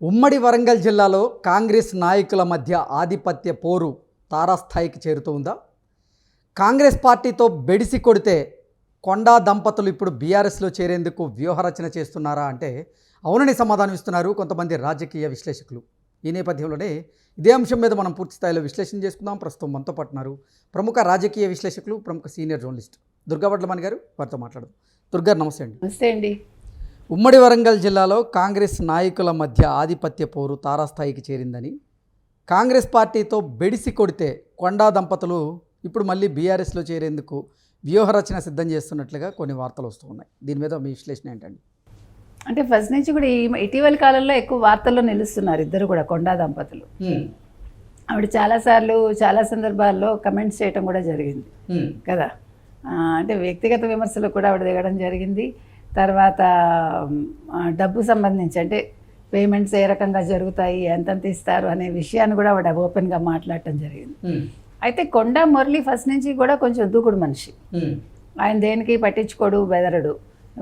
ఉమ్మడి వరంగల్ జిల్లాలో కాంగ్రెస్ నాయకుల మధ్య ఆధిపత్య పోరు తారాస్థాయికి చేరుతుందా కాంగ్రెస్ పార్టీతో బెడిసి కొడితే కొండా దంపతులు ఇప్పుడు బీఆర్ఎస్లో చేరేందుకు వ్యూహరచన చేస్తున్నారా అంటే అవునని సమాధానం ఇస్తున్నారు కొంతమంది రాజకీయ విశ్లేషకులు. ఈ నేపథ్యంలోనే ఇదే అంశం మీద మనం పూర్తి స్థాయిలో విశ్లేషణ చేసుకుందాం. ప్రస్తుతం మనతో పట్టున్నారు ప్రముఖ రాజకీయ విశ్లేషకులు ప్రముఖ సీనియర్ జర్నలిస్ట్ దుర్గా వడ్లమణి గారు. వారితో మాట్లాడదాం. దుర్గా నమస్తే అండి. నమస్తే అండి. ఉమ్మడి వరంగల్ జిల్లాలో కాంగ్రెస్ నాయకుల మధ్య ఆధిపత్య పోరు తారాస్థాయికి చేరిందని కాంగ్రెస్ పార్టీతో బెడిసి కొడితే కొండా దంపతులు ఇప్పుడు మళ్ళీ బీఆర్ఎస్లో చేరేందుకు వ్యూహరచన సిద్ధం చేస్తున్నట్లుగా కొన్ని వార్తలు వస్తూ ఉన్నాయి. దీని మీద మీ విశ్లేషణ ఏంటండి? అంటే ఫస్ట్ నుంచి కూడా ఈ ఇటీవల కాలంలో ఎక్కువ వార్తల్లో నిలుస్తున్నారు ఇద్దరు కూడా కొండా దంపతులు. ఆవిడ చాలాసార్లు చాలా సందర్భాల్లో కమెంట్స్ చేయటం కూడా జరిగింది. కదా? అంటే వ్యక్తిగత విమర్శలు కూడా ఆవిడ దిగడం జరిగింది. తర్వాత డబ్బు సంబంధించి అంటే పేమెంట్స్ ఏ రకంగా జరుగుతాయి ఎంతెంత ఇస్తారు అనే విషయాన్ని కూడా ఆవిడ ఓపెన్గా మాట్లాడటం జరిగింది. అయితే కొండా మురళి ఫస్ట్ నుంచి కూడా కొంచెం దూకుడు మనిషి. ఆయన దేనికి పట్టించుకోడు బెదరడు.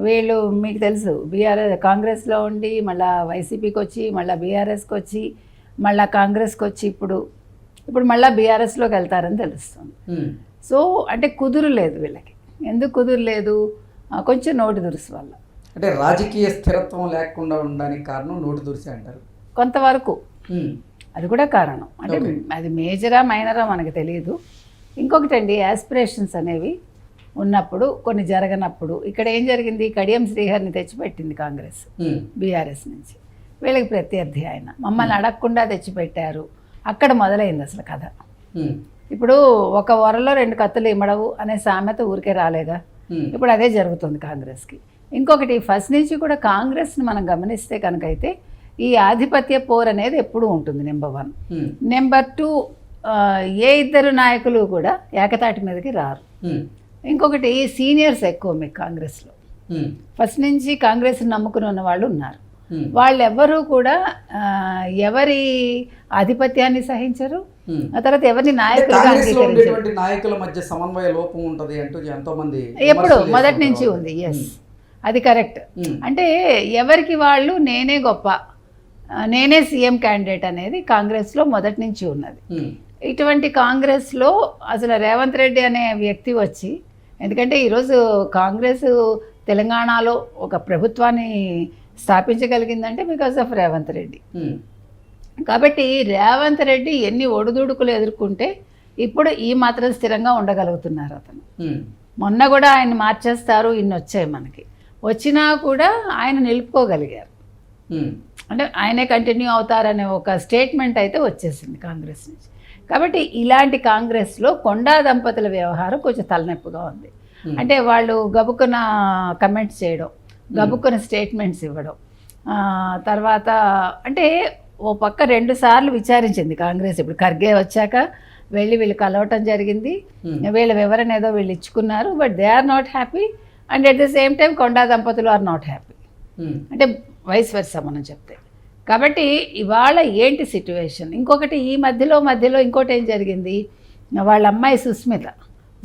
వీళ్ళు మీకు తెలుసు బీఆర్ఎస్ కాంగ్రెస్లో ఉండి మళ్ళా వైసీపీకి వచ్చి మళ్ళీ బీఆర్ఎస్కి వచ్చి మళ్ళా కాంగ్రెస్కి వచ్చి ఇప్పుడు ఇప్పుడు మళ్ళీ బీఆర్ఎస్లోకి వెళ్తారని తెలుస్తుంది. సో అంటే కుదురు లేదు వీళ్ళకి. ఎందుకు కుదురు లేదు? కొంచెం నోటి దురుసు వల్ల. అంటే రాజకీయ స్థిరత్వం లేకుండా ఉండడానికి కారణం నోటు దురిసే అంటారు. కొంతవరకు. అది కూడా కారణం. అంటే. అది మేజరా మైనరా మనకు తెలియదు. ఇంకొకటి అండి యాస్పిరేషన్స్ అనేవి ఉన్నప్పుడు కొన్ని జరగనప్పుడు ఇక్కడ ఏం జరిగింది? కడియం శ్రీహరిని తెచ్చిపెట్టింది కాంగ్రెస్ బీఆర్ఎస్ నుంచి. వీళ్ళకి ప్రత్యర్థి ఆయన మమ్మల్ని అడగకుండా తెచ్చిపెట్టారు. అక్కడ మొదలైంది అసలు కథ. ఇప్పుడు ఒక వరలో రెండు కత్తులు ఇమ్మడవు అనే సామెత ఊరికే రాలేదా? ఇప్పుడు అదే జరుగుతుంది కాంగ్రెస్కి. ఇంకొకటి ఫస్ట్ నుంచి కూడా కాంగ్రెస్ని మనం గమనిస్తే కనుకైతే ఈ ఆధిపత్య పోర్ అనేది ఎప్పుడూ ఉంటుంది నెంబర్ వన్. నెంబర్ టూ ఏ ఇద్దరు నాయకులు కూడా ఏకతాటి మీదకి రారు. ఇంకొకటి సీనియర్స్ ఎక్కువ మీకు కాంగ్రెస్లో. ఫస్ట్ నుంచి కాంగ్రెస్ నమ్ముకుని ఉన్న వాళ్ళు ఉన్నారు. వాళ్ళెవ్వరూ కూడా ఎవరి ఆధిపత్యాన్ని సహించరు ఆ తర్వాత ఎవరిని నాయకులుగా కాంగ్రెస్లో అంగీకరించరు ఉండేటువంటి నాయకుల మధ్య సమన్వయ లోపం ఉంటది అంటూ ఎంతో మంది ఎప్పుడు మొదటి. నుంచి ఉంది ఎస్ అది కరెక్ట్ ఉమ్. అంటే ఎవరికి వాళ్ళు నేనే గొప్ప నేనే సీఎం క్యాండిడేట్ అనేది కాంగ్రెస్లో మొదటి నుంచి ఉన్నది. ఇటువంటి కాంగ్రెస్లో అసలు రేవంత్ రెడ్డి అనే వ్యక్తి వచ్చి ఎందుకంటే ఈరోజు కాంగ్రెస్ తెలంగాణలో ఒక ప్రభుత్వాన్ని స్థాపించగలిగిందంటే బికాస్ ఆఫ్ రేవంత్ రెడ్డి. కాబట్టి రేవంత్ రెడ్డి ఎన్ని ఒడిదుడుకులు ఎదుర్కొంటే ఇప్పుడు ఈ మాత్రం స్థిరంగా ఉండగలుగుతున్నారు అతను. మొన్న కూడా ఆయన మార్చేస్తారు ఇన్ని వచ్చాయి మనకి వచ్చినా కూడా ఆయన నిలుపుకోగలిగారు. అంటే ఆయనే కంటిన్యూ అవుతారనే ఒక స్టేట్మెంట్ అయితే వచ్చేసింది కాంగ్రెస్ నుంచి కాబట్టి ఇలాంటి కాంగ్రెస్లో కొండా దంపతుల వ్యవహారం కొంచెం తలనొప్పిగా ఉంది. అంటే వాళ్ళు గబుక్కున కమెంట్స్ చేయడం గబుక్కున స్టేట్మెంట్స్ ఇవ్వడం తర్వాత అంటే ఓ పక్క రెండు సార్లు విచారించింది కాంగ్రెస్. ఇప్పుడు ఖర్గే వచ్చాక వెళ్ళి వీళ్ళు కలవటం జరిగింది. Hmm. వీళ్ళ వివరణ ఏదో వీళ్ళు ఇచ్చుకున్నారు. But they are not happy and at the same time Konda దంపతులు ఆర్ నాట్ హ్యాపీ. అంటే వయసు వరుస మనం చెప్తే. కాబట్టి ఇవాళ ఏంటి సిట్యువేషన్ ఇంకొకటి ఈ మధ్యలో మధ్యలో ఇంకోటి ఏం జరిగింది? వాళ్ళ అమ్మాయి సుస్మిత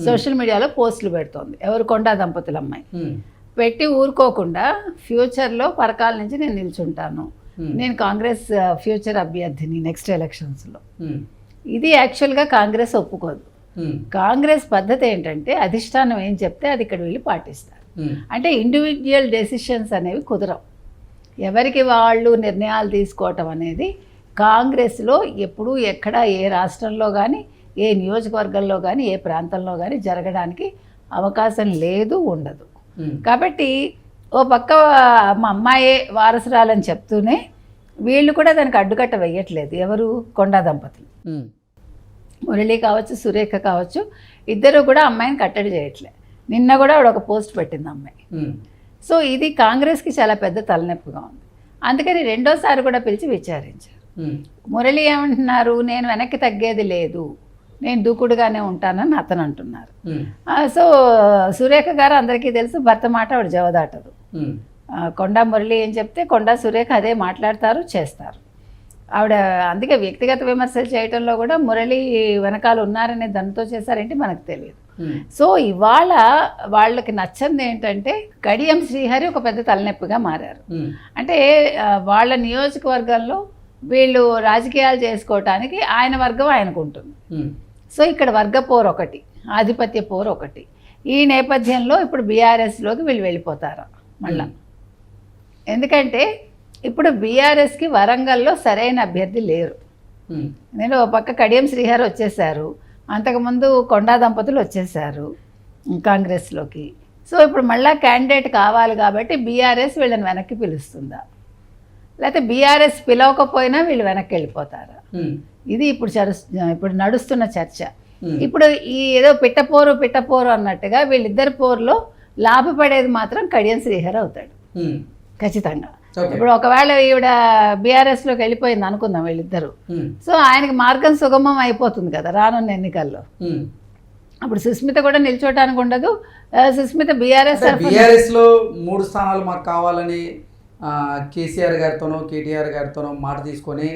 సోషల్ మీడియాలో పోస్టులు పెడుతోంది. ఎవరు కొండా దంపతుల అమ్మాయి? ఉమ్. పెట్టి ఊరుకోకుండా ఫ్యూచర్లో పరకాల నుంచి నేను నిల్చుంటాను. Hmm. నేను కాంగ్రెస్ ఫ్యూచర్ అభ్యర్థిని నెక్స్ట్ ఎలక్షన్స్లో ఉమ్. ఇది యాక్చువల్గా కాంగ్రెస్ ఒప్పుకోదు ఉమ్. కాంగ్రెస్ పద్ధతి ఏంటంటే అధిష్టానం ఏం చెప్తే అది ఇక్కడ వెళ్ళి పాటిస్తారు. అంటే ఇండివిజువల్ డెసిషన్స్ అనేవి కుదరవు ఎవరికి వాళ్ళు నిర్ణయాలు తీసుకోవటం అనేది కాంగ్రెస్లో ఎప్పుడూ ఎక్కడ ఏ రాష్ట్రంలో కానీ ఏ నియోజకవర్గంలో కానీ ఏ ప్రాంతంలో కానీ జరగడానికి అవకాశం లేదు ఉండదు. కాబట్టి ఓ పక్క మా అమ్మాయే వారసురాలని చెప్తూనే వీళ్ళు కూడా దానికి అడ్డుకట్ట వేయట్లేదు. ఎవరు? కొండా దంపతులు. మురళి కావచ్చు సురేఖ కావచ్చు ఇద్దరు కూడా అమ్మాయిని కట్టడి చేయట్లే. నిన్న కూడా ఆవిడ ఒక పోస్ట్ పెట్టింది అమ్మాయి. సో ఇది కాంగ్రెస్కి చాలా పెద్ద తలనొప్పిగా ఉంది. అందుకని రెండోసారి కూడా పిలిచి విచారించారు. మురళి ఏమంటున్నారు? నేను వెనక్కి తగ్గేది లేదు. నేను దూకుడుగానే ఉంటానని అతను అంటున్నారు. సో సురేఖ గారు అందరికీ తెలుసు భర్త మాట ఆవిడ జవదాటదు. కొండా మురళి ఏం చెప్తే కొండా సురేఖ అదే మాట్లాడతారు చేస్తారు. ఆవిడ అందుకే వ్యక్తిగత విమర్శలు చేయటంలో కూడా మురళి వెనకాల ఉన్నారనే దానితో చేశారేంటి మనకు తెలియదు. ఉమ్, సో ఇవాళ వాళ్ళకి నచ్చంది ఏంటంటే కడియం శ్రీహరి ఒక పెద్ద తలనొప్పిగా మారారు. ఉమ్, అంటే వాళ్ళ నియోజకవర్గంలో వీళ్ళు రాజకీయాలు చేసుకోవటానికి ఆయన వర్గం ఆయనకు ఉంటుంది. ఉమ్, సో ఇక్కడ వర్గ పోరు ఒకటి ఆధిపత్య పోరు ఒకటి. ఈ నేపథ్యంలో ఇప్పుడు బీఆర్ఎస్లోకి వీళ్ళు వెళ్ళిపోతారు. మళ్ళా. ఎందుకంటే ఇప్పుడు బీఆర్ఎస్కి వరంగల్లో సరైన అభ్యర్థి లేరు. నేను ఒక పక్క కడియం శ్రీహరి వచ్చేసారు అంతకుముందు కొండా దంపతులు వచ్చేసారు కాంగ్రెస్లోకి. సో ఇప్పుడు మళ్ళా క్యాండిడేట్ కావాలి కాబట్టి బీఆర్ఎస్ వీళ్ళని వెనక్కి పిలుస్తుందా? లేకపోతే బీఆర్ఎస్ పిలవకపోయినా వీళ్ళు వెనక్కి వెళ్ళిపోతారా? ఇది ఇప్పుడు చరు ఇప్పుడు నడుస్తున్న చర్చ. ఇప్పుడు ఈ ఏదో పిట్టపోరు పిట్టపోరు అన్నట్టుగా వీళ్ళిద్దరి పోరులో లాభపడేది మాత్రం కడియం శ్రీహరి అవుతాడు. ఖచ్చితంగా. ఇప్పుడు ఒకవేళ ఈవిడ బీఆర్ఎస్లోకి వెళ్ళిపోయింది అనుకుందాం వీళ్ళిద్దరు. సో ఆయనకి మార్గం సుగమం అయిపోతుంది కదా రానున్న ఎన్నికల్లో. అప్పుడు సుస్మిత కూడా నిల్చోటానికి ఉండదు. సుస్మిత బీఆర్ఎస్ అంటే బీఆర్ఎస్లో మూడు స్థానాలు మాకు కావాలని కేసీఆర్ గారితోనో కేటీఆర్ గారితోనో మాట తీసుకొని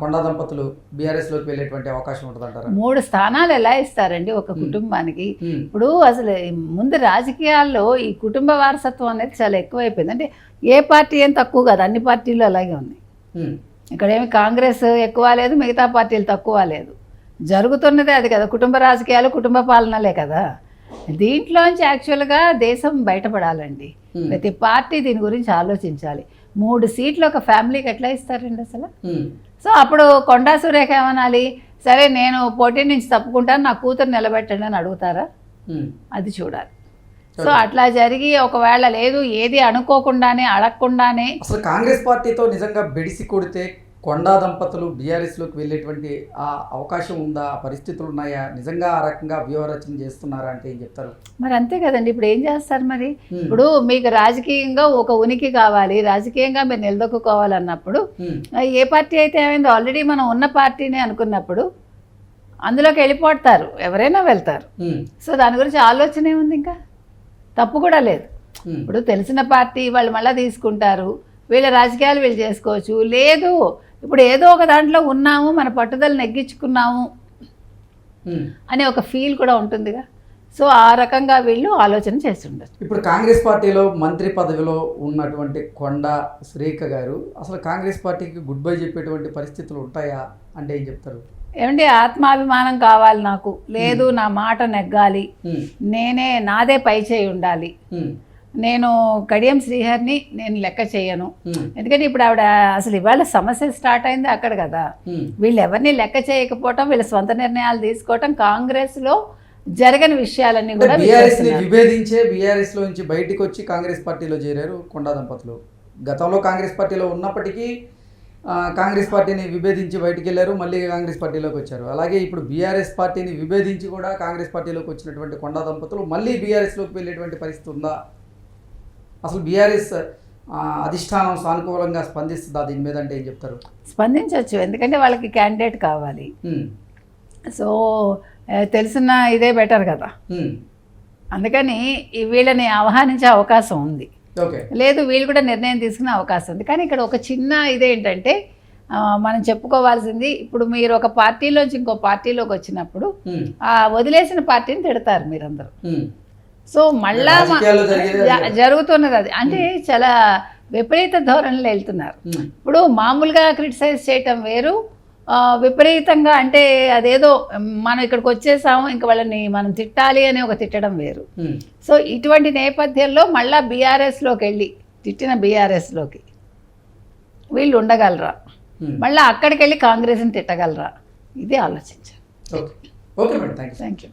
కొండా దంపతులు బీఆర్ఎస్లోకి వెళ్ళేటువంటి అవకాశం ఉంటుందంటారా? మూడు స్థానాలు ఎలా ఇస్తారండి ఒక కుటుంబానికి? ఇప్పుడు అసలు ముందు రాజకీయాల్లో ఈ కుటుంబ వారసత్వం అనేది చాలా ఎక్కువైపోయింది. అంటే ఏ పార్టీ ఏం తక్కువ కాదు అన్ని పార్టీలు అలాగే ఉన్నాయి. ఇక్కడేమి కాంగ్రెస్ ఎక్కువ లేదు మిగతా పార్టీలు తక్కువ లేదు. జరుగుతున్నదే అది కదా కుటుంబ రాజకీయాలు కుటుంబ పాలనలే కదా. దీంట్లోంచి యాక్చువల్గా దేశం బయటపడాలండి. ప్రతి పార్టీ దీని గురించి ఆలోచించాలి. మూడు సీట్లు ఒక ఫ్యామిలీకి ఎట్లా ఇస్తారండి అసలు? సో అప్పుడు కొండా సురేఖ ఏమనాలి సరే నేను పోటీ నుంచి తప్పుకుంటాను నా కూతురు నిలబెట్టండి అని అడుగుతారా? అది చూడాలి. సో అట్లా జరిగి ఒకవేళ లేదు ఏది అనుకోకుండానే అడగకుండానే అసలు కాంగ్రెస్ పార్టీతో నిజంగా బెడిసి కొడితే కొండా దంపతులు బీఆర్ఎస్లోకి వెళ్ళేటువంటి ఆ అవకాశం ఉందా? ఆ పరిస్థితులు ఉన్నాయా? నిజంగా ఆ రకంగా వ్యూహరచన చేస్తున్నారా అంటే ఏం చెప్తారు? మరి అంతే కదండి. ఇప్పుడు ఏం చేస్తారు మరి. ఇప్పుడు మీకు రాజకీయంగా ఒక ఉనికి కావాలి రాజకీయంగా మీరు నిలదొక్కుకోవాలన్నప్పుడు ఏ పార్టీ అయితే ఏమైందో ఆల్రెడీ మనం ఉన్న పార్టీనే అనుకున్నప్పుడు అందులోకి వెళ్ళిపోతారు. ఎవరైనా వెళ్తారు. సో దాని గురించి ఆలోచన ఏముంది ఇంకా? తప్పు కూడా లేదు. ఇప్పుడు తెలిసిన పార్టీ వాళ్ళు మళ్ళీ తీసుకుంటారు. వీళ్ళ రాజకీయాలు వీళ్ళు చేసుకోవచ్చు. లేదు. ఇప్పుడు ఏదో ఒక దాంట్లో ఉన్నాము మన పట్టుదల నెగ్గించుకున్నాము. అనే ఒక ఫీల్ కూడా ఉంటుందిగా. సో ఆ రకంగా వీళ్ళు ఆలోచన చేస్తుండొచ్చు. ఇప్పుడు కాంగ్రెస్ పార్టీలో మంత్రి పదవిలో ఉన్నటువంటి కొండ శ్రీక గారు అసలు కాంగ్రెస్ పార్టీకి గుడ్ బై చెప్పేటువంటి పరిస్థితులు ఉంటాయా? అంటే ఏం చెప్తారు? ఏమంటే ఆత్మాభిమానం కావాలి నాకు. లేదు నా మాట నెగ్గాలి. నేనే నాదే పై చేయి ఉండాలి. నేను కడియం శ్రీహరిని నేను లెక్క చేయను. ఉమ్, ఎందుకంటే ఇప్పుడు ఆవిడ అసలు ఇవాళ సమస్య స్టార్ట్ అయింది అక్కడ కదా. ఉమ్, వీళ్ళు ఎవరిని లెక్క చేయకపోవటం వీళ్ళ స్వంత నిర్ణయాలు తీసుకోవటం కాంగ్రెస్లో జరగని విషయాలన్నీ కూడా. విభేదించే బీఆర్ఎస్లో నుంచి బయటికి వచ్చి కాంగ్రెస్ పార్టీలో చేరారు కొండా దంపతులు. గతంలో కాంగ్రెస్ పార్టీలో ఉన్నప్పటికీ కాంగ్రెస్ పార్టీని విభేదించి బయటికి వెళ్ళారు మళ్ళీ కాంగ్రెస్ పార్టీలోకి వచ్చారు. అలాగే ఇప్పుడు బీఆర్ఎస్ పార్టీని విభేదించి కూడా కాంగ్రెస్ పార్టీలోకి వచ్చినటువంటి కొండా దంపతులు మళ్ళీ బీఆర్ఎస్లోకి వెళ్ళేటువంటి పరిస్థితి ఉందా? అసలు బీఆర్ఎస్ అధిష్టానం సానుకూలంగా స్పందిస్తుందా? దీని మీద అంటే ఏం చెప్తారు? స్పందించవచ్చు. ఎందుకంటే వాళ్ళకి క్యాండిడేట్ కావాలి. సో తెలిసిన ఇదే బెటర్ కదా. అందుకని వీళ్ళని ఆహ్వానించే అవకాశం ఉంది. లేదు వీళ్ళు కూడా నిర్ణయం తీసుకునే అవకాశం ఉంది. కానీ ఇక్కడ ఒక చిన్న ఇదేంటంటే మనం చెప్పుకోవాల్సింది ఇప్పుడు మీరు ఒక పార్టీలోంచి ఇంకో పార్టీలోకి వచ్చినప్పుడు ఆ వదిలేసిన పార్టీని తిడతారు మీరందరూ. సో మళ్ళా జరుగుతున్నది అది. అంటే చాలా విపరీత ధోరణిలో వెళ్తున్నారు. ఇప్పుడు మామూలుగా క్రిటిసైజ్ చేయటం వేరు. విపరీతంగా అంటే అదేదో మనం ఇక్కడికి వచ్చేసాము ఇంకా వాళ్ళని మనం తిట్టాలి అని ఒక తిట్టడం వేరు. సో ఇటువంటి నేపథ్యంలో మళ్ళా బీఆర్ఎస్లోకి వెళ్ళి తిట్టిన బీఆర్ఎస్లోకి వీళ్ళు ఉండగలరా. మళ్ళీ అక్కడికి వెళ్ళి కాంగ్రెస్ని తిట్టగలరా? ఇది ఆలోచించాలి. Okay. Okay madam. Thank you